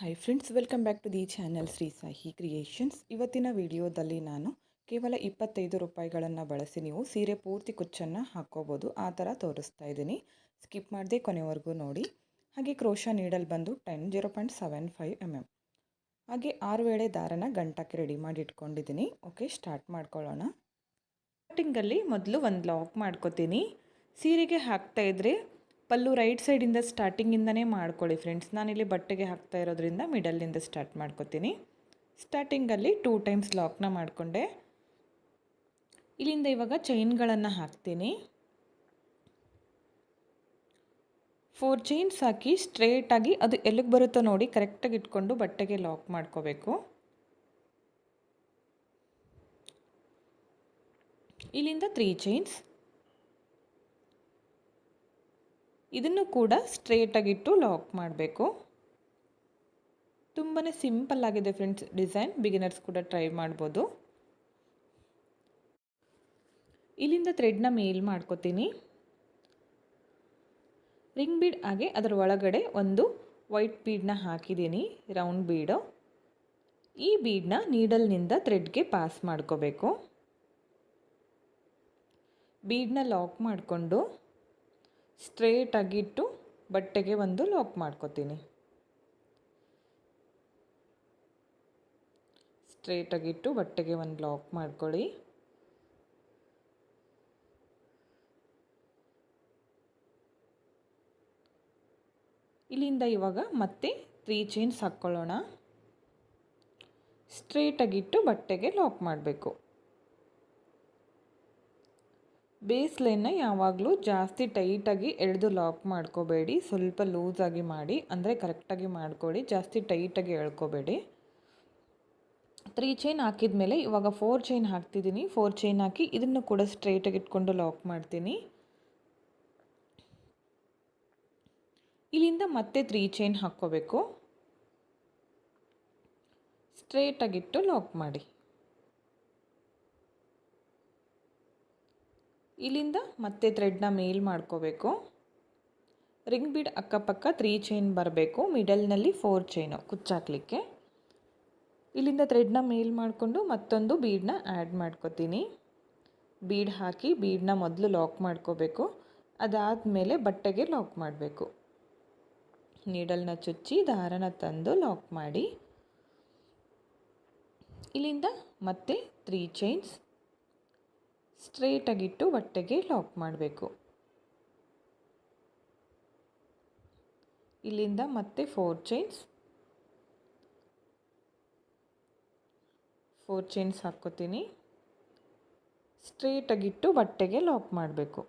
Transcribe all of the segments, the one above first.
Hi friends welcome back to the channel Shri Sahi creations ಇವತ್ತಿನ ವಿಡಿಯೋದಲ್ಲಿ ನಾನು ಕೇವಲ ಇಪ್ಪತ್ತೈದು ರೂಪಾಯಿಗಳನ್ನು ಬಳಸಿ ನೀವು ಸೀರೆ ಪೂರ್ತಿ ಕುಚ್ಚನ್ನು ಹಾಕ್ಕೋಬೋದು. ಆ ಥರ ತೋರಿಸ್ತಾ ಇದ್ದೀನಿ. ಸ್ಕಿಪ್ ಮಾಡದೆ ಕೊನೆವರೆಗೂ ನೋಡಿ. ಹಾಗೆ ಕ್ರೋಶ ನೀಡಲ್ ಬಂದು ten zero point seven five M M ಹಾಗೆ ಆರು ವೇಳೆ ದಾರನ ಗಂಟಕ್ಕೆ ರೆಡಿ ಮಾಡಿ ಇಟ್ಕೊಂಡಿದ್ದೀನಿ. ಓಕೆ ಸ್ಟಾರ್ಟ್ ಮಾಡ್ಕೊಳ್ಳೋಣ. ಸ್ಟಾರ್ಟಿಂಗಲ್ಲಿ ಮೊದಲು ಒಂದು ಲಾಕ್ ಮಾಡ್ಕೋತೀನಿ. ಸೀರೆಗೆ ಹಾಕ್ತಾ ಇದ್ರೆ ಪಲ್ಲು ರೈಟ್ ಸೈಡಿಂದ ಸ್ಟಾರ್ಟಿಂಗಿಂದನೇ ಮಾಡ್ಕೊಳ್ಳಿ ಫ್ರೆಂಡ್ಸ್. ನಾನಿಲ್ಲಿ ಬಟ್ಟೆಗೆ ಹಾಕ್ತಾ ಇರೋದ್ರಿಂದ ಮಿಡಲ್ಲಿಂದ ಸ್ಟಾರ್ಟ್ ಮಾಡ್ಕೋತೀನಿ. ಸ್ಟಾರ್ಟಿಂಗಲ್ಲಿ ಟೂ ಟೈಮ್ಸ್ ಲಾಕ್ನ ಮಾಡಿಕೊಂಡೆ. ಇಲ್ಲಿಂದ ಇವಾಗ ಚೈನ್ಗಳನ್ನು ಹಾಕ್ತೀನಿ. ಫೋರ್ ಚೈನ್ಸ್ ಹಾಕಿ ಸ್ಟ್ರೇಟಾಗಿ ಅದು ಎಲ್ಲಿಗೆ ಬರುತ್ತೋ ನೋಡಿ ಕರೆಕ್ಟಾಗಿ ಇಟ್ಕೊಂಡು ಬಟ್ಟೆಗೆ ಲಾಕ್ ಮಾಡ್ಕೋಬೇಕು. ಇಲ್ಲಿಂದ ತ್ರೀ ಚೈನ್ಸ್. ಇದನ್ನು ಕೂಡ ಸ್ಟ್ರೇಟಾಗಿಟ್ಟು ಲಾಕ್ ಮಾಡಬೇಕು. ತುಂಬಾ ಸಿಂಪಲ್ ಆಗಿದೆ ಫ್ರೆಂಡ್ಸ್ ಡಿಸೈನ್ ಬಿಗಿನರ್ಸ್ ಕೂಡ ಟ್ರೈ ಮಾಡ್ಬೋದು. ಇಲ್ಲಿಂದ ಥ್ರೆಡ್ನ ಮೇಲ್ ಮಾಡ್ಕೋತೀನಿ. ರಿಂಗ್ ಬೀಡ್ ಹಾಗೆ ಅದರ ಒಳಗಡೆ ಒಂದು ವೈಟ್ ಬೀಡನ್ನ ಹಾಕಿದ್ದೀನಿ ರೌಂಡ್ ಬೀಡು ಈ ಬೀಡನ್ನ ನೀಡಲ್ನಿಂದ ಥ್ರೆಡ್ಗೆ ಪಾಸ್ ಮಾಡ್ಕೋಬೇಕು. ಬೀಡನ್ನ ಲಾಕ್ ಮಾಡಿಕೊಂಡು ಸ್ಟ್ರೇಟಾಗಿಟ್ಟು ಬಟ್ಟೆಗೆ ಒಂದು ಲಾಕ್ ಮಾಡ್ಕೋತೀನಿ. ಸ್ಟ್ರೇಟಾಗಿಟ್ಟು ಬಟ್ಟೆಗೆ ಒಂದು ಲಾಕ್ ಮಾಡ್ಕೊಳ್ಳಿ. ಇಲ್ಲಿಂದ ಇವಾಗ ಮತ್ತೆ ತ್ರೀ ಚೈನ್ಸ್ ಹಾಕ್ಕೊಳ್ಳೋಣ. ಸ್ಟ್ರೇಟಾಗಿಟ್ಟು ಬಟ್ಟೆಗೆ ಲಾಕ್ ಮಾಡಬೇಕು. ಬೇಸ್ ಲೈನ್ನ ಯಾವಾಗಲೂ ಜಾಸ್ತಿ ಟೈಟಾಗಿ ಎಳೆದು ಲಾಕ್ ಮಾಡ್ಕೋಬೇಡಿ. ಸ್ವಲ್ಪ ಲೂಸಾಗಿ ಮಾಡಿ, ಅಂದರೆ ಕರೆಕ್ಟಾಗಿ ಮಾಡ್ಕೊಳ್ಳಿ. ಜಾಸ್ತಿ ಟೈಟಾಗಿ ಎಳ್ಕೋಬೇಡಿ. ತ್ರೀ ಚೈನ್ ಹಾಕಿದ ಮೇಲೆ ಇವಾಗ ಫೋರ್ ಚೈನ್ ಹಾಕ್ತಿದ್ದೀನಿ. ಫೋರ್ ಚೈನ್ ಹಾಕಿ ಇದನ್ನು ಕೂಡ ಸ್ಟ್ರೈಟಾಗಿ ಇಟ್ಕೊಂಡು ಲಾಕ್ ಮಾಡ್ತೀನಿ. ಇಲ್ಲಿಂದ ಮತ್ತೆ ತ್ರೀ ಚೈನ್ ಹಾಕ್ಕೋಬೇಕು. ಸ್ಟ್ರೈಟಾಗಿಟ್ಟು ಲಾಕ್ ಮಾಡಿ. ಇಲ್ಲಿಂದ ಮತ್ತೆ ಥ್ರೆಡ್ನ ಮೇಲ್ ಮಾಡ್ಕೋಬೇಕು. ರಿಂಗ್ ಬೀಡ್ ಅಕ್ಕಪಕ್ಕ ತ್ರೀ ಚೈನ್ ಬರಬೇಕು. ಮಿಡಲ್ನಲ್ಲಿ ಫೋರ್ ಚೈನು ಕುಚ್ಚಾಕ್ಲಿಕ್ಕೆ. ಇಲ್ಲಿಂದ ಥ್ರೆಡ್ನ ಮೇಲ್ ಮಾಡಿಕೊಂಡು ಮತ್ತೊಂದು ಬೀಡನ್ನ ಆ್ಯಡ್ ಮಾಡ್ಕೋತೀನಿ. ಬೀಡ್ ಹಾಕಿ ಬೀಡನ್ನ ಮೊದಲು ಲಾಕ್ ಮಾಡ್ಕೋಬೇಕು. ಅದಾದಮೇಲೆ ಬಟ್ಟೆಗೆ ಲಾಕ್ ಮಾಡಬೇಕು. ನೀಡಲ್ನ ಚುಚ್ಚಿ ದಾರನ ತಂದು ಲಾಕ್ ಮಾಡಿ. ಇಲ್ಲಿಂದ ಮತ್ತೆ ತ್ರೀ ಚೈನ್ಸ್ ಸ್ಟ್ರೇಟಾಗಿಟ್ಟು ಬಟ್ಟೆಗೆ ಲಾಕ್ ಮಾಡಬೇಕು. ಇಲ್ಲಿಂದ ಮತ್ತೆ ಫೋರ್ ಚೈನ್ಸ್ ಫೋರ್ ಚೈನ್ಸ್ ಹಾಕ್ಕೋತೀನಿ. ಸ್ಟ್ರೇಟಾಗಿಟ್ಟು ಬಟ್ಟೆಗೆ ಲಾಕ್ ಮಾಡಬೇಕು.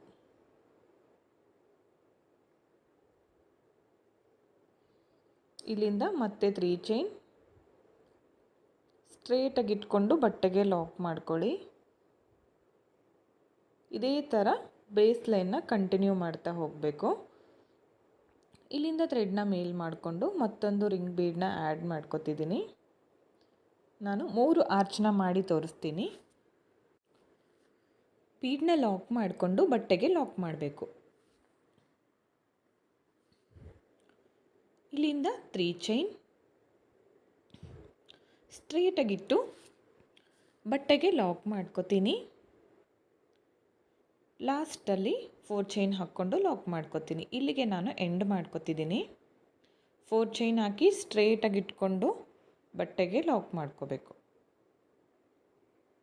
ಇಲ್ಲಿಂದ ಮತ್ತೆ ತ್ರೀ ಚೈನ್ ಸ್ಟ್ರೇಟಾಗಿಟ್ಕೊಂಡು ಬಟ್ಟೆಗೆ ಲಾಕ್ ಮಾಡ್ಕೊಳ್ಳಿ. ಇದೇ ಥರ ಬೇಸ್ ಲೈನ್ನ ಕಂಟಿನ್ಯೂ ಮಾಡ್ತಾ ಹೋಗಬೇಕು. ಇಲ್ಲಿಂದ ಥ್ರೆಡ್ನ ಮೇಲ್ ಮಾಡಿಕೊಂಡು ಮತ್ತೊಂದು ರಿಂಗ್ ಬೀಡನ್ನ ಆ್ಯಡ್ ಮಾಡ್ಕೊತಿದ್ದೀನಿ ನಾನು ಮೂರು ಆರ್ಚ್ನ ಮಾಡಿ ತೋರಿಸ್ತೀನಿ. ಬೀಡನ್ನ ಲಾಕ್ ಮಾಡಿಕೊಂಡು ಬಟ್ಟೆಗೆ ಲಾಕ್ ಮಾಡಬೇಕು. ಇಲ್ಲಿಂದ ತ್ರೀ ಚೈನ್ ಸ್ಟ್ರೇಟಾಗಿಟ್ಟು ಬಟ್ಟೆಗೆ ಲಾಕ್ ಮಾಡ್ಕೋತೀನಿ. ಲಾಸ್ಟಲ್ಲಿ ಫೋರ್ ಚೈನ್ ಹಾಕ್ಕೊಂಡು ಲಾಕ್ ಮಾಡ್ಕೋತೀನಿ. ಇಲ್ಲಿಗೆ ನಾನು ಎಂಡ್ ಮಾಡ್ಕೋತಿದ್ದೀನಿ. ಫೋರ್ ಚೈನ್ ಹಾಕಿ ಸ್ಟ್ರೇಟಾಗಿ ಇಟ್ಕೊಂಡು ಬಟ್ಟೆಗೆ ಲಾಕ್ ಮಾಡ್ಕೋಬೇಕು.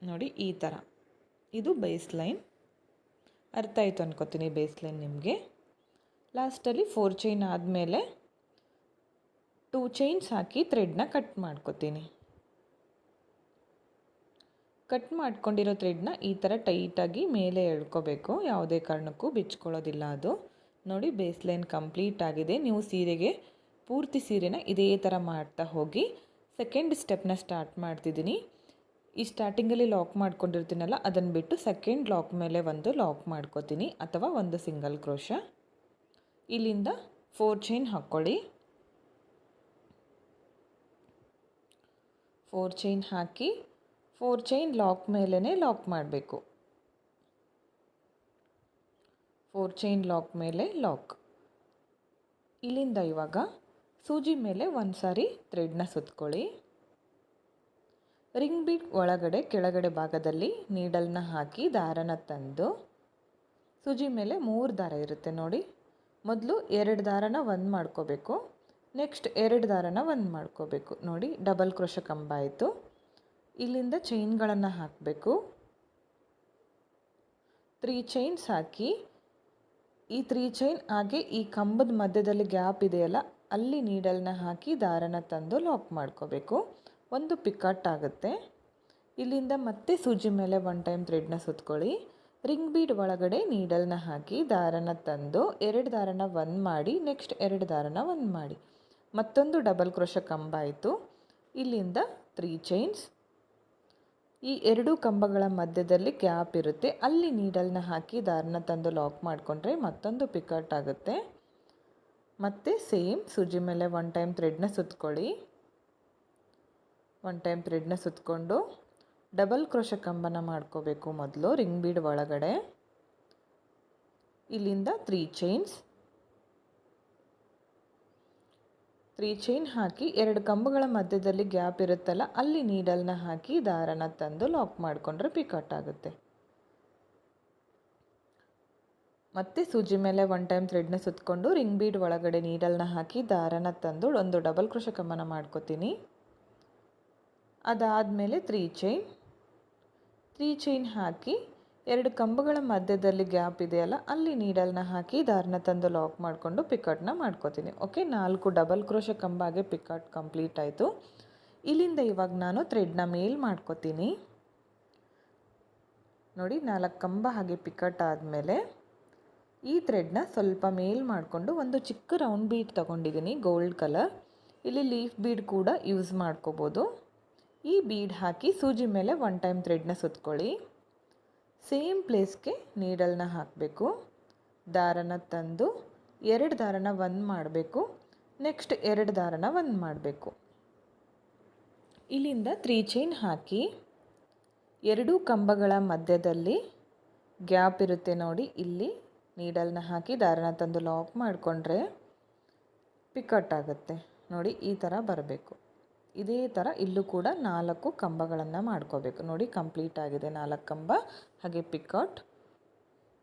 ನೋಡಿ, ಈ ಥರ. ಇದು ಬೇಸ್ ಲೈನ್ ಅರ್ಥ ಆಯಿತು ಅನ್ಕೋತೀನಿ ಬೇಸ್ ಲೈನ್ ನಿಮಗೆ. ಲಾಸ್ಟಲ್ಲಿ ಫೋರ್ ಚೈನ್ ಆದಮೇಲೆ ಟೂ ಚೈನ್ಸ್ ಹಾಕಿ ಥ್ರೆಡ್ನ ಕಟ್ ಮಾಡ್ಕೋತೀನಿ. ಕಟ್ ಮಾಡ್ಕೊಂಡಿರೋ ಥ್ರೆಡ್ನ ಈ ಥರ ಟೈಟಾಗಿ ಮೇಲೆ ಎಳ್ಕೋಬೇಕು. ಯಾವುದೇ ಕಾರಣಕ್ಕೂ ಬಿಚ್ಕೊಳ್ಳೋದಿಲ್ಲ ಅದು. ನೋಡಿ ಬೇಸ್ ಲೈನ್ ಕಂಪ್ಲೀಟ್ ಆಗಿದೆ. ನೀವು ಸೀರೆಗೆ ಪೂರ್ತಿ ಸೀರೆನ ಇದೇ ಥರ ಮಾಡ್ತಾ ಹೋಗಿ ಸೆಕೆಂಡ್ ಸ್ಟೆಪ್ನ ಸ್ಟಾರ್ಟ್ ಮಾಡ್ತಿದ್ದೀನಿ. ಈ ಸ್ಟಾರ್ಟಿಂಗಲ್ಲಿ ಲಾಕ್ ಮಾಡ್ಕೊಂಡಿರ್ತೀನಲ್ಲ, ಅದನ್ನು ಬಿಟ್ಟು ಸೆಕೆಂಡ್ ಲಾಕ್ ಮೇಲೆ ಒಂದು ಲಾಕ್ ಮಾಡ್ಕೋತೀನಿ, ಅಥವಾ ಒಂದು ಸಿಂಗಲ್ ಕ್ರೋಶ. ಇಲ್ಲಿಂದ ಫೋರ್ ಚೈನ್ ಹಾಕ್ಕೊಳ್ಳಿ. ಫೋರ್ ಚೈನ್ ಹಾಕಿ ಫೋರ್ ಚೈನ್ ಲಾಕ್ ಮೇಲೇ ಲಾಕ್ ಮಾಡಬೇಕು. ಫೋರ್ ಚೈನ್ ಲಾಕ್ ಮೇಲೆ ಲಾಕ್. ಇಲ್ಲಿಂದ ಇವಾಗ ಸೂಜಿ ಮೇಲೆ ಒಂದು ಸಾರಿ ಥ್ರೆಡ್ನ ಸುತ್ಕೊಳ್ಳಿ. ರಿಂಗ್ ಬೀಟ್ ಒಳಗಡೆ ಕೆಳಗಡೆ ಭಾಗದಲ್ಲಿ ನೀಡಲ್ನ ಹಾಕಿ ದಾರನ ತಂದು, ಸೂಜಿ ಮೇಲೆ ಮೂರು ದಾರ ಇರುತ್ತೆ ನೋಡಿ. ಮೊದಲು ಎರಡು ದಾರನ ಒಂದು ಮಾಡ್ಕೋಬೇಕು, ನೆಕ್ಸ್ಟ್ ಎರಡು ದಾರನ ಒಂದು ಮಾಡ್ಕೋಬೇಕು ನೋಡಿ. ಡಬಲ್ ಕ್ರೋಶ ಕಂಬ ಆಯಿತು. ಇಲ್ಲಿಂದ ಚೈನ್ಗಳನ್ನು ಹಾಕಬೇಕು. ತ್ರೀ ಚೈನ್ಸ್ ಹಾಕಿ, ಈ ತ್ರೀ ಚೈನ್ ಹಾಗೆ ಈ ಕಂಬದ ಮಧ್ಯದಲ್ಲಿ ಗ್ಯಾಪ್ ಇದೆಯಲ್ಲ, ಅಲ್ಲಿ ನೀಡಲ್ನ ಹಾಕಿ ದಾರನ ತಂದು ಲಾಕ್ ಮಾಡ್ಕೋಬೇಕು. ಒಂದು ಪಿಕಟ್ ಆಗುತ್ತೆ. ಇಲ್ಲಿಂದ ಮತ್ತೆ ಸೂಜಿ ಮೇಲೆ ಒನ್ ಟೈಮ್ ಥ್ರೆಡ್ನ ಸುತ್ಕೊಳ್ಳಿ. ರಿಂಗ್ ಬೀಡ್ ಒಳಗಡೆ ನೀಡಲ್ನ ಹಾಕಿ ದಾರನ ತಂದು ಎರಡು ದಾರನ ಒಂದು ಮಾಡಿ, ನೆಕ್ಸ್ಟ್ ಎರಡು ದಾರನ ಒಂದು ಮಾಡಿ. ಮತ್ತೊಂದು ಡಬಲ್ ಕ್ರೋಶ ಕಂಬ ಆಯಿತು. ಇಲ್ಲಿಂದ ತ್ರೀ ಚೈನ್ಸ್. ಈ ಎರಡು ಕಂಬಗಳ ಮಧ್ಯದಲ್ಲಿ ಗ್ಯಾಪ್ ಇರುತ್ತೆ. ಅಲ್ಲಿ ನೀಡಲ್ನ ಹಾಕಿ ದಾರನ ತಂದು ಲಾಕ್ ಮಾಡಿಕೊಂಡ್ರೆ ಮತ್ತೊಂದು ಪಿಕಟ್ ಆಗುತ್ತೆ. ಮತ್ತು ಸೇಮ್ ಸೂಜಿ ಮೇಲೆ ಒನ್ ಟೈಮ್ ಥ್ರೆಡ್ನ ಸುತ್ಕೊಳ್ಳಿ. ಒನ್ ಟೈಮ್ ಥ್ರೆಡ್ನ ಸುತ್ಕೊಂಡು ಡಬಲ್ ಕ್ರೋಶ ಕಂಬನ ಮಾಡ್ಕೋಬೇಕು ಮೊದಲು ರಿಂಗ್ ಬೀಡ್ ಒಳಗಡೆ. ಇಲ್ಲಿಂದ ತ್ರೀ ಚೈನ್ಸ್ ತ್ರೀ ಚೈನ್ ಹಾಕಿ ಎರಡು ಕಂಬಗಳ ಮಧ್ಯದಲ್ಲಿ ಗ್ಯಾಪ್ ಇರುತ್ತಲ್ಲ, ಅಲ್ಲಿ ನೀಡಲ್ನ ಹಾಕಿ ದಾರನ ತಂದು ಲಾಕ್ ಮಾಡಿಕೊಂಡ್ರೆ ಪಿಕಟ್ ಆಗುತ್ತೆ. ಮತ್ತೆ ಸೂಜಿ ಮೇಲೆ ಒನ್ ಟೈಮ್ ಥ್ರೆಡ್ನ ಸುತ್ತಕೊಂಡು ರಿಂಗ್ ಬೀಡ್ ಒಳಗಡೆ ನೀಡಲ್ನ ಹಾಕಿ ದಾರನ ತಂದು ಒಂದು ಡಬಲ್ ಕ್ರೋಶ ಮಾಡ್ಕೊತೀನಿ. ಮಾಡ್ಕೋತೀನಿ ಅದಾದಮೇಲೆ ತ್ರೀ ಚೈನ್ ತ್ರೀ ಚೈನ್ ಹಾಕಿ ಎರಡು ಕಂಬಗಳ ಮಧ್ಯದಲ್ಲಿ ಗ್ಯಾಪ್ ಇದೆಯಲ್ಲ, ಅಲ್ಲಿ ನೀಡಲ್ನ ಹಾಕಿ ದಾರನ ತಂದು ಲಾಕ್ ಮಾಡಿಕೊಂಡು ಪಿಕಟ್ನ ಮಾಡ್ಕೋತೀನಿ. ಓಕೆ, ನಾಲ್ಕು ಡಬಲ್ ಕ್ರೋಶ ಕಂಬಾಗೆ ಪಿಕಟ್ ಕಂಪ್ಲೀಟ್ ಆಯಿತು. ಇಲ್ಲಿಂದ ಇವಾಗ ನಾನು ಥ್ರೆಡ್ನ ಮೇಲ್ ಮಾಡ್ಕೋತೀನಿ. ನೋಡಿ, ನಾಲ್ಕು ಕಂಬ ಹಾಗೆ ಪಿಕಟ್ ಆದಮೇಲೆ ಈ ಥ್ರೆಡ್ನ ಸ್ವಲ್ಪ ಮೇಲ್ ಮಾಡಿಕೊಂಡು ಒಂದು ಚಿಕ್ಕ ರೌಂಡ್ ಬೀಡ್ ತೊಗೊಂಡಿದ್ದೀನಿ, ಗೋಲ್ಡ್ ಕಲರ್. ಇಲ್ಲಿ ಲೀಫ್ ಬೀಡ್ ಕೂಡ ಯೂಸ್ ಮಾಡ್ಕೋಬೋದು. ಈ ಬೀಡ್ ಹಾಕಿ ಸೂಜಿ ಮೇಲೆ ಒನ್ ಟೈಮ್ ಥ್ರೆಡ್ನ ಸುತ್ಕೊಳ್ಳಿ. ಸೇಮ್ ಪ್ಲೇಸ್ಗೆ ನೀಡಲ್ನ ಹಾಕಬೇಕು. ದಾರನ ತಂದು ಎರಡು ದಾರನ ಒಂದು ಮಾಡಬೇಕು. ನೆಕ್ಸ್ಟ್ ಎರಡು ದಾರನ ಒಂದು ಮಾಡಬೇಕು. ಇಲ್ಲಿಂದ ತ್ರೀ ಚೈನ್ ಹಾಕಿ ಎರಡೂ ಕಂಬಗಳ ಮಧ್ಯದಲ್ಲಿ ಗ್ಯಾಪ್ ಇರುತ್ತೆ ನೋಡಿ. ಇಲ್ಲಿ ನೀಡಲ್ನ ಹಾಕಿ ದಾರನ ತಂದು ಲಾಕ್ ಮಾಡಿಕೊಂಡ್ರೆ ಪಿಕಟ್ ಆಗುತ್ತೆ. ನೋಡಿ, ಈ ಥರ ಬರಬೇಕು. ಇದೇ ಥರ ಇಲ್ಲೂ ಕೂಡ ನಾಲ್ಕು ಕಂಬಗಳನ್ನು ಮಾಡ್ಕೋಬೇಕು. ನೋಡಿ, ಕಂಪ್ಲೀಟ್ ಆಗಿದೆ ನಾಲ್ಕು ಕಂಬ. ಹಾಗೆ ಪಿಕೌಟ್.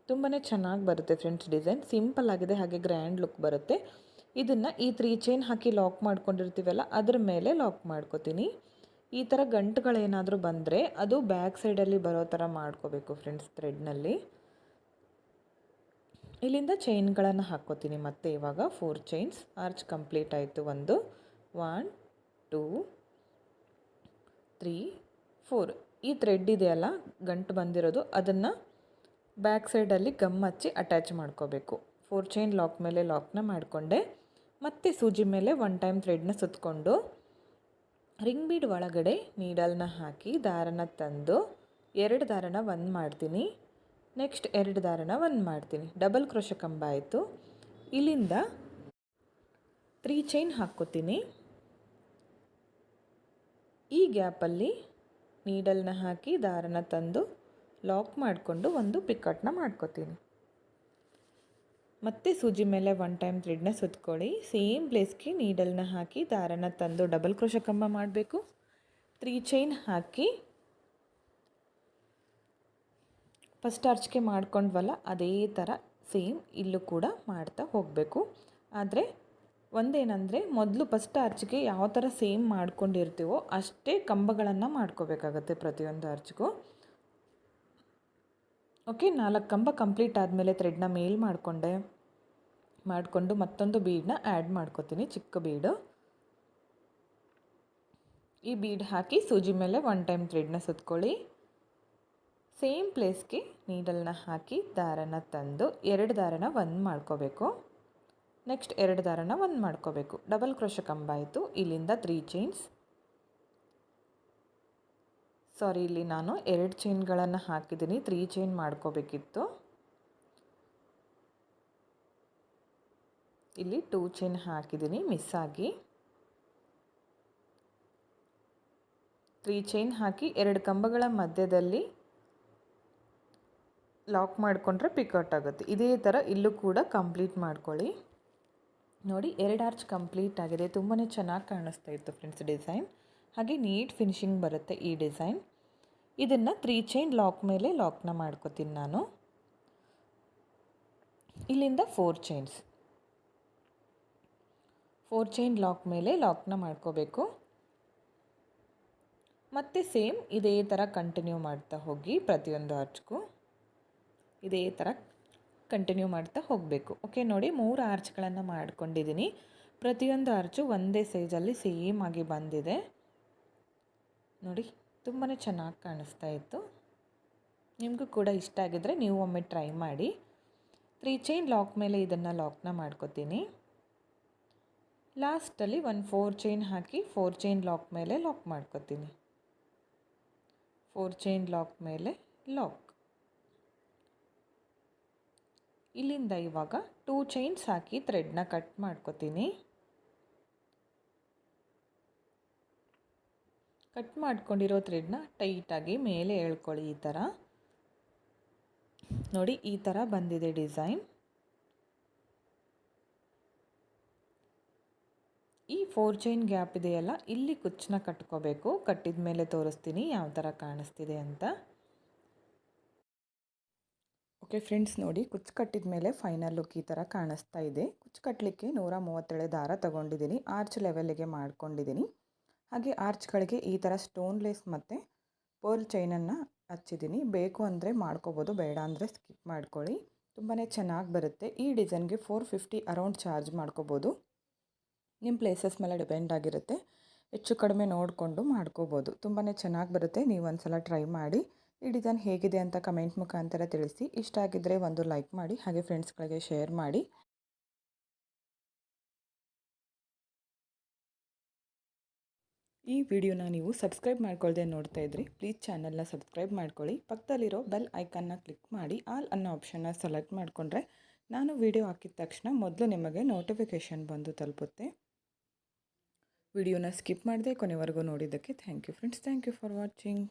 ತುಂಬಾ ಚೆನ್ನಾಗಿ ಬರುತ್ತೆ ಫ್ರೆಂಡ್ಸ್ ಡಿಸೈನ್. ಸಿಂಪಲ್ ಆಗಿದೆ, ಹಾಗೆ ಗ್ರ್ಯಾಂಡ್ ಲುಕ್ ಬರುತ್ತೆ. ಇದನ್ನು ಈ ತ್ರೀ ಚೈನ್ ಹಾಕಿ ಲಾಕ್ ಮಾಡ್ಕೊಂಡಿರ್ತೀವಲ್ಲ, ಅದ್ರ ಮೇಲೆ ಲಾಕ್ ಮಾಡ್ಕೋತೀನಿ. ಈ ಥರ ಗಂಟುಗಳೇನಾದರೂ ಬಂದರೆ ಅದು ಬ್ಯಾಕ್ ಸೈಡಲ್ಲಿ ಬರೋ ಥರ ಮಾಡ್ಕೋಬೇಕು ಫ್ರೆಂಡ್ಸ್ ಥ್ರೆಡ್ನಲ್ಲಿ. ಇಲ್ಲಿಂದ ಚೈನ್ಗಳನ್ನು ಹಾಕ್ಕೋತೀನಿ ಮತ್ತೆ ಇವಾಗ ಫೋರ್ ಚೈನ್ಸ್. ಆರ್ಚ್ ಕಂಪ್ಲೀಟ್ ಆಯಿತು ಒಂದು. One two, three, four. ಈ ಥ್ರೆಡ್ ಇದೆಯಲ್ಲ ಗಂಟು ಬಂದಿರೋದು, ಅದನ್ನು ಬ್ಯಾಕ್ ಸೈಡಲ್ಲಿ ಗಮ್ ಹಚ್ಚಿ ಅಟ್ಯಾಚ್ ಮಾಡ್ಕೋಬೇಕು. ಫೋರ್ ಚೈನ್ ಲಾಕ್ ಮೇಲೆ ಲಾಕ್ನ ಮಾಡಿಕೊಂಡೆ. ಮತ್ತೆ ಸೂಜಿ ಮೇಲೆ ಒನ್ ಟೈಮ್ ಥ್ರೆಡ್ನ ಸುತ್ತಕೊಂಡು ರಿಂಗ್ ಬೀಡ್ ಒಳಗಡೆ ನೀಡಲ್ನ ಹಾಕಿ ದಾರನ ತಂದು, ಎರಡು ದಾರನ ಒಂದು ಮಾಡ್ತೀನಿ. ನೆಕ್ಸ್ಟ್ ಎರಡು ದಾರನ ಒಂದು ಮಾಡ್ತೀನಿ. ಡಬಲ್ ಕ್ರೋಶ ಕಂಬ ಆಯಿತು. ಇಲ್ಲಿಂದ ತ್ರೀ ಚೈನ್ ಹಾಕ್ಕೋತೀನಿ. ಈ ಗ್ಯಾಪಲ್ಲಿ ನೀಡಲ್ನ ಹಾಕಿ ದಾರನ ತಂದು ಲಾಕ್ ಮಾಡಿಕೊಂಡು ಒಂದು ಪಿಕಟ್ನ ಮಾಡ್ಕೋತೀನಿ. ಮತ್ತೆ ಸೂಜಿ ಮೇಲೆ ಒನ್ ಟೈಮ್ ಥ್ರೆಡ್ನ ಸುತ್ಕೊಳ್ಳಿ. ಸೇಮ್ ಪ್ಲೇಸ್ಗೆ ನೀಡಲ್ನ ಹಾಕಿ ದಾರನ ತಂದು ಡಬಲ್ ಕ್ರೋಶ ಕಂಬ ಮಾಡಬೇಕು. ತ್ರೀ ಚೈನ್ ಹಾಕಿ ಫಸ್ಟ್ ಆರ್ಚ್ಗೆ ಮಾಡ್ಕೊಂಡ್ವಲ್ಲ, ಅದೇ ಥರ ಸೇಮ್ ಇಲ್ಲೂ ಕೂಡ ಮಾಡ್ತಾ ಹೋಗಬೇಕು. ಆದರೆ ಒಂದೇನಂದರೆ ಮೊದಲು ಫಸ್ಟ್ ಅರ್ಚಿಗೆ ಯಾವ ಥರ ಸೇಮ್ ಮಾಡ್ಕೊಂಡಿರ್ತೀವೋ ಅಷ್ಟೇ ಕಂಬಗಳನ್ನು ಮಾಡ್ಕೋಬೇಕಾಗತ್ತೆ ಪ್ರತಿಯೊಂದು ಅರ್ಚಿಗೂ. ಓಕೆ ನಾಲ್ಕು ಕಂಬ ಕಂಪ್ಲೀಟ್ ಆದಮೇಲೆ ಥ್ರೆಡ್ನ ಮೇಲ್ ಮಾಡಿಕೊಂಡೆ. ಮಾಡಿಕೊಂಡು ಮತ್ತೊಂದು ಬೀಡನ್ನ ಆ್ಯಡ್ ಮಾಡ್ಕೋತೀನಿ, ಚಿಕ್ಕ ಬೀಡು ಈ ಬೀಡ್ ಹಾಕಿ ಸೂಜಿ ಮೇಲೆ ಒನ್ ಟೈಮ್ ಥ್ರೆಡ್ನ ಸುತ್ಕೊಳ್ಳಿ. ಸೇಮ್ ಪ್ಲೇಸ್ಗೆ ನೀಡಲ್ನ ಹಾಕಿ ದಾರನ ತಂದು, ಎರಡು ದಾರನ ಒಂದು ಮಾಡ್ಕೋಬೇಕು. ನೆಕ್ಸ್ಟ್ ಎರಡು ದಾರನ ಒಂದು ಮಾಡ್ಕೋಬೇಕು. ಡಬಲ್ ಕ್ರೋಶ ಕಂಬ ಆಯಿತು. ಇಲ್ಲಿಂದ ತ್ರೀ ಚೈನ್ಸ್. ಸಾರಿ, ಇಲ್ಲಿ ನಾನು ಎರಡು ಚೈನ್ಗಳನ್ನು ಹಾಕಿದ್ದೀನಿ. ತ್ರೀ ಚೈನ್ ಮಾಡ್ಕೋಬೇಕಿತ್ತು. ಇಲ್ಲಿ ಟೂ ಚೈನ್ ಹಾಕಿದ್ದೀನಿ, ಮಿಸ್ ಆಗಿ. ತ್ರೀ ಚೈನ್ ಹಾಕಿ ಎರಡು ಕಂಬಗಳ ಮಧ್ಯದಲ್ಲಿ ಲಾಕ್ ಮಾಡಿಕೊಂಡ್ರೆ ಪಿಕೌಟ್ ಆಗುತ್ತೆ. ಇದೇ ಥರ ಇಲ್ಲೂ ಕೂಡ ಕಂಪ್ಲೀಟ್ ಮಾಡ್ಕೊಳ್ಳಿ. ನೋಡಿ, ಎರಡು ಆರ್ಚ್ ಕಂಪ್ಲೀಟ್ ಆಗಿದೆ. ತುಂಬಾ ಚೆನ್ನಾಗಿ ಕಾಣಿಸ್ತಾ ಇತ್ತು ಫ್ರೆಂಡ್ಸ್ ಡಿಸೈನ್ ಹಾಗೆ ನೀಟ್ ಫಿನಿಶಿಂಗ್ ಬರುತ್ತೆ ಈ ಡಿಸೈನ್ ಇದನ್ನು ತ್ರೀ ಚೈನ್ ಲಾಕ್ ಮೇಲೆ ಲಾಕ್ನ ಮಾಡ್ಕೋತೀನಿ ನಾನು. ಇಲ್ಲಿಂದ four chains four chain lock ಮೇಲೆ ಲಾಕ್ನ ಮಾಡ್ಕೋಬೇಕು. ಮತ್ತು ಸೇಮ್ ಇದೇ ಥರ ಕಂಟಿನ್ಯೂ ಮಾಡ್ತಾ ಹೋಗಿ ಪ್ರತಿಯೊಂದು ಆರ್ಚ್ಗೂ ಇದೇ ಥರ ಕಂಟಿನ್ಯೂ ಮಾಡ್ತಾ ಹೋಗಬೇಕು. ಓಕೆ ನೋಡಿ ಮೂರು ಆರ್ಚ್ಗಳನ್ನು ಮಾಡ್ಕೊಂಡಿದ್ದೀನಿ ಪ್ರತಿಯೊಂದು ಆರ್ಚು ಒಂದೇ ಸೈಜಲ್ಲಿ ಸೇಮ್ ಆಗಿ ಬಂದಿದೆ. ನೋಡಿ ತುಂಬಾ ಚೆನ್ನಾಗಿ ಕಾಣಿಸ್ತಾ ಇತ್ತು. ನಿಮಗೂ ಕೂಡ ಇಷ್ಟ ಆಗಿದ್ದರೆ ನೀವು ಒಮ್ಮೆ ಟ್ರೈ ಮಾಡಿ. ತ್ರೀ ಚೈನ್ ಲಾಕ್ ಮೇಲೆ ಇದನ್ನು ಲಾಕ್ನ ಮಾಡ್ಕೋತೀನಿ. ಲಾಸ್ಟಲ್ಲಿ ಒಂದು ಫೋರ್ ಚೈನ್ ಹಾಕಿ ಫೋರ್ ಚೈನ್ ಲಾಕ್ ಮೇಲೆ ಲಾಕ್ ಮಾಡ್ಕೋತೀನಿ. ಫೋರ್ ಚೈನ್ ಲಾಕ್ ಮೇಲೆ ಲಾಕ್ ಇಲ್ಲಿಂದ ಇವಾಗ ಟೂ ಚೈನ್ಸ್ ಹಾಕಿ ಥ್ರೆಡ್ನ ಕಟ್ ಮಾಡ್ಕೋತೀನಿ. ಕಟ್ ಮಾಡ್ಕೊಂಡಿರೋ ಥ್ರೆಡ್ನ ಟೈಟಾಗಿ ಮೇಲೆ ಹೇಳ್ಕೊಳ್ಳಿ ಈ ಥರ ನೋಡಿ, ಈ ಥರ ಬಂದಿದೆ ಡಿಸೈನ್ ಈ ಫೋರ್ ಚೈನ್ ಗ್ಯಾಪ್ ಇದೆಯಲ್ಲ, ಇಲ್ಲಿ ಕುಚ್ಚನ್ನ ಕಟ್ಕೋಬೇಕು. ಕಟ್ಟಿದ ಮೇಲೆ ತೋರಿಸ್ತೀನಿ ಯಾವ ಥರ ಕಾಣಿಸ್ತಿದೆ ಅಂತ. ಓಕೆ ಫ್ರೆಂಡ್ಸ್ ನೋಡಿ, ಕುಚ್ಚು ಕಟ್ಟಿದ ಮೇಲೆ ಫೈನಲ್ ಲುಕ್ ಈ ಥರ ಕಾಣಿಸ್ತಾ ಇದೆ. ಕುಚ್ಚು ಕಟ್ಟಲಿಕ್ಕೆ ನೂರ ಮೂವತ್ತೇಳು ದಾರ ತೊಗೊಂಡಿದ್ದೀನಿ. ಆರ್ಚ್ ಲೆವೆಲ್ಗೆ ಮಾಡ್ಕೊಂಡಿದ್ದೀನಿ. ಹಾಗೆ ಆರ್ಚ್ಗಳಿಗೆ ಈ ಥರ ಸ್ಟೋನ್ ಲೇಸ್ ಮತ್ತು ಪರ್ಲ್ ಚೈನನ್ನು ಹಚ್ಚಿದ್ದೀನಿ. ಬೇಕು ಅಂದರೆ ಮಾಡ್ಕೋಬೋದು, ಬೇಡ ಅಂದರೆ ಸ್ಕಿಪ್ ಮಾಡ್ಕೊಳ್ಳಿ. ತುಂಬಾ ಚೆನ್ನಾಗಿ ಬರುತ್ತೆ. ಈ ಡಿಸೈನ್ಗೆ ಫೋರ್ ಫಿಫ್ಟಿ ಅರೌಂಡ್ ಚಾರ್ಜ್ ಮಾಡ್ಕೋಬೋದು. ನಿಮ್ಮ ಪ್ಲೇಸಸ್ ಮೇಲೆ ಡಿಪೆಂಡ್ ಆಗಿರುತ್ತೆ. ಹೆಚ್ಚು ಕಡಿಮೆ ನೋಡಿಕೊಂಡು ಮಾಡ್ಕೋಬೋದು. ತುಂಬಾ ಚೆನ್ನಾಗಿ ಬರುತ್ತೆ. ನೀವು ಒಂದು ಸಲ ಟ್ರೈ ಮಾಡಿ. ಈ ಡಿಸೈನ್ ಹೇಗಿದೆ ಅಂತ ಕಮೆಂಟ್ ಮುಖಾಂತರ ತಿಳಿಸಿ. ಇಷ್ಟ ಆಗಿದ್ದರೆ ಒಂದು ಲೈಕ್ ಮಾಡಿ, ಹಾಗೆ ಫ್ರೆಂಡ್ಸ್ಗಳಿಗೆ ಶೇರ್ ಮಾಡಿ. ಈ ವಿಡಿಯೋನ ನೀವು ಸಬ್ಸ್ಕ್ರೈಬ್ ಮಾಡ್ಕೊಳ್ಳದೆ ನೋಡ್ತಾ ಇದ್ರಿ ಪ್ಲೀಸ್ ಚಾನಲ್ನ ಸಬ್ಸ್ಕ್ರೈಬ್ ಮಾಡ್ಕೊಳ್ಳಿ. ಪಕ್ಕದಲ್ಲಿರೋ ಬೆಲ್ ಐಕನ್ನ ಕ್ಲಿಕ್ ಮಾಡಿ, ಆಲ್ ಅನ್ನೋ ಆಪ್ಷನ್ನ ಸೆಲೆಕ್ಟ್ ಮಾಡಿಕೊಂಡ್ರೆ ನಾನು ವಿಡಿಯೋ ಹಾಕಿದ ತಕ್ಷಣ ಮೊದಲು ನಿಮಗೆ ನೋಟಿಫಿಕೇಷನ್ ಬಂದು ತಲುಪುತ್ತೆ. ವಿಡಿಯೋನ ಸ್ಕಿಪ್ ಮಾಡದೆ ಕೊನೆವರೆಗೂ ನೋಡಿದ್ದಕ್ಕೆ thank you friends. Thank you for watching.